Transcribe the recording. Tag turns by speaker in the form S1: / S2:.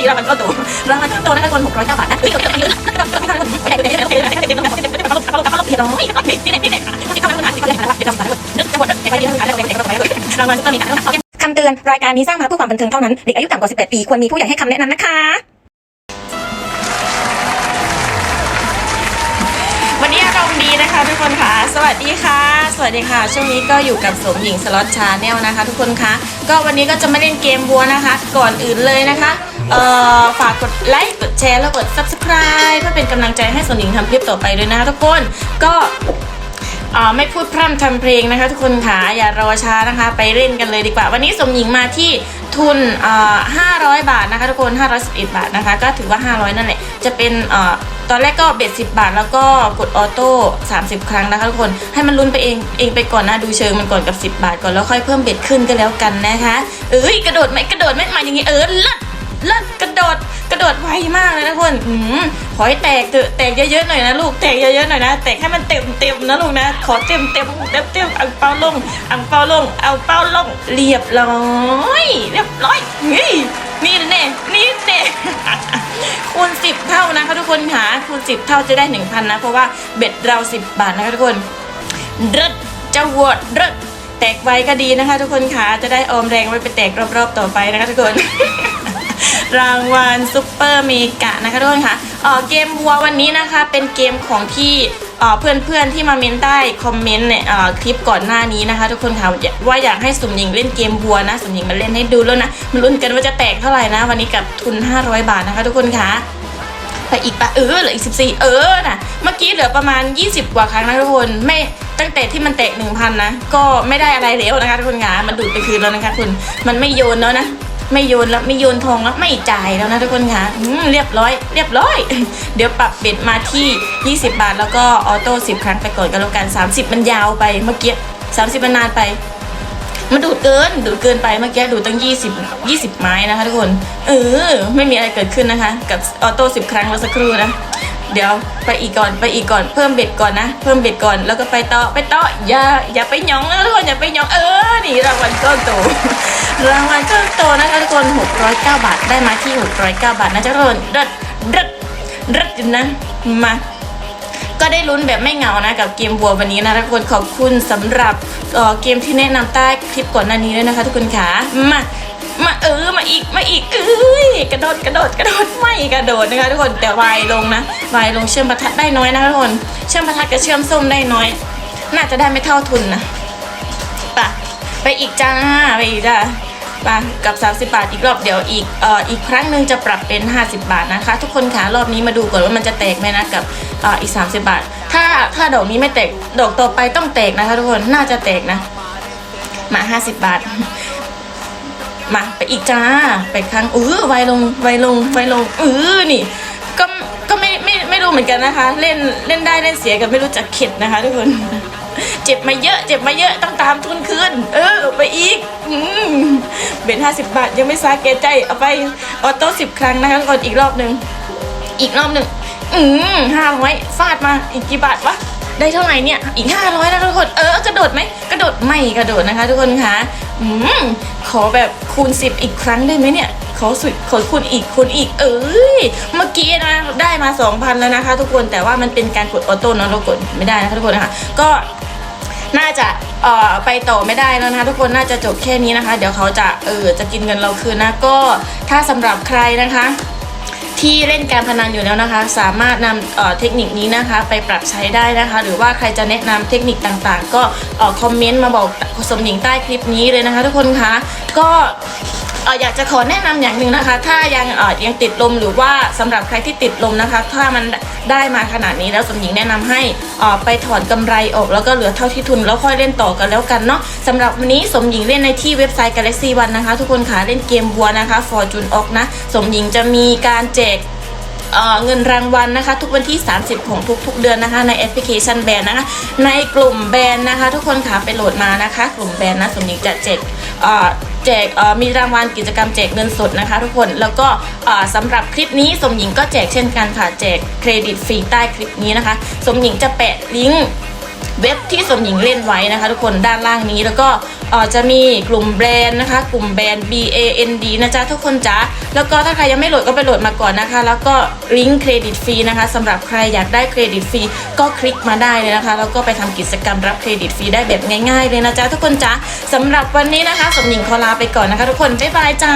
S1: อีรางวัลก้อนโตรางวัลก้อนโตนะคะคนหกร้อยเก้าบาทนะเฮ้ยเกือบเกือบเยอะรางวัลก็มีคำเตือน รายการนี้สร้างมาเพื่อความบันเทิงเท่านั้น เด็กอายุต่ำกว่า 18 ปี ควรมีผู้ใหญ่ให้คำแนะนำนะคะวันนี้อารมณ์ดีนะคะทุกคนค่ะ สวัสดีค่ะ สวัสดีค่ะ ช่วงนี้ก็อยู่กับสมหญิงสล็อตชาแนลนะคะ ทุกคนคะ ก็วันนี้ก็จะมาเล่นเกมบัวนะคะ ก่อนอื่นเลยนะคะ เอ่อฝากกดไลค์กดแชร์แล้วกด subscribe เพื่อเป็นกำลังใจให้สมิงทำคลิปต่อไปด้วยนะคะทุกคนก็อ่าไม่พูดพร่ำทำเพลงนะคะ ทุกคนค่ะอย่ารอช้านะคะ ไปเล่นกันเลยดีกว่า วันนี้สมหญิงมาที่ทุนอ่า500 บาทนะคะ ทุกคน 511 บาทนะคะ ก็ถือว่า 500 นั่นแหละ จะเป็นอ่าตอนแรกก็เบ็ด10 บาท แล้วก็กดออโต้ 30 ครั้งนะคะทุกคน ให้มันลุ้นไปเองเองไปก่อนนะ ดูเชิงมันก่อนกับ 10 บาทก่อนแล้วค่อยเพิ่มเบ็ดขึ้นก็แล้วกันนะคะ เอ้ยกระโดดไหมกระโดดไหมมาอย่างงี้เออเลิศ เลิศกระโดดกระโดดไวมากเลยนะทุกคนอืมขอให้แตกเถอะแตกเยอะๆหน่อยนะลูกแตกเยอะๆหน่อยนะแตกให้มันเต็มเต็มๆนะลูกนะ ขอเต็มเต็มเต็มเต็มอังเปาลงอังเปาลงเอาเป้าลงเรียบร้อยเรียบร้อยนี่นี่แน่นี่แน่คูณ10เท่านะคะทุกคนค่ะคูณ10เท่าจะได้1,000นนะ เพราะว่าเบ็ดเรา10บบาทนะคะทุกคนเริดจะวดเริดแตกไวก็ดีนะคะ ทุกคนค่ะจะได้ออมแรงไว้ไปแตกรอบๆต่อไปนะคะทุกคน รางวัลซุปเปอร์เมกะนะคะทุกคนคะเอ่อเกมวัววันนี้นะคะเป็นเกมของที่เเพื่อนๆที่มาเมนใต้คอมเมนต์เนี่ยคลิปก่อนหน้านี้นะคะ ทุกคนค่ะว่าอยากให้สมหญิงเล่นเกมวัวนะสมหญิงมาเล่นให้ดูแล้วนะมาลุ้นกันว่าจะแตกเท่าไหร่นะ วันนี้กับทุน 500 บาทนะคะ ทุกคนค่ะไปอีกปะเออเหลืออีก 14 เออนะเมื่อกี้เหลือประมาณ 20 กว่าครั้งนะทุกคนไม่ตั้งแต่ที่มันแตก 1,000นะก็ไม่ได้อะไรแล้วนะคะทุกคนค่ะมันดูดไปคืนแล้วนะคะคุณมันไม่โยนแล้วนะ ไม่โยนแล้วไม่โยนทองแล้วไม่จ่ายแล้วนะทุกคนคะเรียบร้อย เรียบร้อย เดี๋ยวปรับเบ็ดมาที่ 20 บาท แล้วก็ออโต้10 ครั้งไปก่อนกันแล้วกัน 30 มันยาวไปเมื่อกี้30 มันนานไปมันดูดเกินดูดเกินไปเมื่อกี้ดูดตั้ง 20 20 ไม้นะคะทุกคน เออ ไม่มีอะไรเกิดขึ้นนะคะ กับออโต้10 ครั้งแล้วสักครู่นะ เดี๋ยวไปอีกก่อนไปอีกก่อนเพิ่มเบ็ดก่อนนะ เพิ่มเบ็ดก่อนแล้วก็ไปต่อไปต่ออย่าอย่าไปหยองนะทุกคนอย่าไปหยองเออนี่รางวัลก้อนโตรางวัลก้อนโตนะคะทุกคน609 บาทได้มาที่ 609 บาทนะจ๊ะทุกคนรัดรัดรัดนะมาก็ได้ลุ้นแบบไม่เหงานะกับเกมบัววันนี้นะทุกคนขอบคุณสำหรับเออเกมที่แนะนำใต้คลิปก่อนหน้านี้ด้วยนะคะ ทุกคนค่ะมา มาเออมาอีกมาอีกเอ้ยกระโดดกระโดดกระโดดไม่กระโดดนะคะทุกคนแต่วายลงนะวายลงเชื่อมประทัดได้น้อยนะทุกคนเชื่อมประทัดกับเชื่อมส้มได้น้อย น่าจะได้ไม่เท่าทุนนะไปะไปอีกจ้าไปอีกจ้าไปกับ 30 บาทอีกรอบเดี๋ยวอีกเอ่ออีกครั้งหนึ่งจะปรับเป็น 50 บาทนะคะ ทุกคนคะรอบนี้มาดูก่อนว่ามันจะแตกไหมนะกับเอ่ออีก 30 บาท ถ้าถ้าดอกนี้ไม่แตกดอกต่อไปต้องแตกนะคะ ทุกคนน่าจะแตกนะมา 50 บาท มาไปอีกจ้า ไปครั้งอื้อไวลงไวลงไวลงอื้อนี่ก็ก็ไม่ไม่ไม่รู้เหมือนกันนะคะ เล่นเล่นได้เล่นเสียกันไม่รู้จักเข็ดนะคะทุกคนเจ็บมาเยอะ เจ็บมาเยอะต้องตามทุนคืน เออ ไปอีกอเบ็ดห้าสิบบาท ยังไม่ซาเกใจ เอาไปออโต้สิบครั้งนะคะทุกคนอีกรอบหนึ่งอีกรอบหนึ่งอืมห้าร้อยฟาดมาอีกกี่บาทวะได้เท่าไหร่เนี่ย อีกห้าร้อยนะทุกคน เออกระโดดไหมกระโดดไม่กระโดดนะคะ ทุกคนคะอืมขอแบบ คูณสิบอีกครั้งได้ไหมเนี่ยขาสุดขอคูณอีกคูณอีก เอ้ยเมื่อกี้นะได้มา 2,000 แล้วนะคะ ทุกคนแต่ว่ามันเป็นการกดออโต้เนาะเรากดไม่ได้นะคะทุกคนนะคะก็น่าจะเอ่อไปต่อไม่ได้แล้วนะคะ ทุกคนน่าจะจบแค่นี้นะคะ เดี๋ยวเขาจะเออจะกินเงินเราคืนนะก็ถ้าสำหรับใครนะคะ ที่เล่นการพนันอยู่แล้วนะคะ สามารถนำเเทคนิคนี้นะคะ ไปปรับใช้ได้นะคะ หรือว่าใครจะแนะนำเทคนิคต่างๆ ก็คอมเมนต์มาบอกสมหญิงใต้คลิปนี้เลยนะคะ ทุกคนคะก็ ออยากจะขอแนะนำอย่างหนึ่งนะคะ ถ้ายังเออยังติดลมหรือว่าสำหรับใครที่ติดลมนะคะ ถ้ามันได้มาขนาดนี้แล้วสมหญิงแนะนำให้ออไปถอนกำไรออกแล้วก็เหลือเท่าที่ทุนแล้วค่อยเล่นต่อกันแล้วกันเนาะสำหรับวันนี้สมหญิงเล่นในที่เว็บไซต์ Galaxy One นะคะ ทุกคนค่ะเล่นเกมบัวนะคะ Fortune ออกนะ สมหญิงจะมีการแจกเเงินรางวัลนะคะ ทุกวันที่ 30 ของทุก ๆ เดือนนะคะ ในแอปพลิเคชันแบรนด์นะคะ ในกลุ่มแบรนด์นะคะ ทุกคนค่ะไปโหลดมานะคะ กลุ่มแบรนด์นะสมหญิงจะแจก แจกมีรางวัลกิจกรรมแจกเงินสดนะคะ ทุกคนแล้วก็สำหรับคลิปนี้สมหญิงก็แจกเช่นกันค่ะแจกเครดิตฟรีใต้คลิปนี้นะคะ สมหญิงจะแปะลิงก์เว็บที่สมหญิงเล่นไว้นะคะ ทุกคนด้านล่างนี้แล้วก็ เออจะมีกลุ่มแบรนด์นะคะ กลุ่มแบรนด์ B A N D นะจ๊ะทุกคนจ๊ะแล้วก็ถ้าใครยังไม่โหลดก็ไปโหลดมาก่อนนะคะ แล้วก็ลิงก์เครดิตฟรีนะคะสำหรับใครอยากได้เครดิตฟรีก็คลิกมาได้เลยนะคะแล้วก็ไปทำกิจกรรมรับเครดิตฟรีได้แบบง่ายๆเลยนะจ๊ะทุกคนจ๊ะสำหรับวันนี้นะคะสมหญิงขอลาไปก่อนนะคะ ทุกคนบ๊ายบายจ้า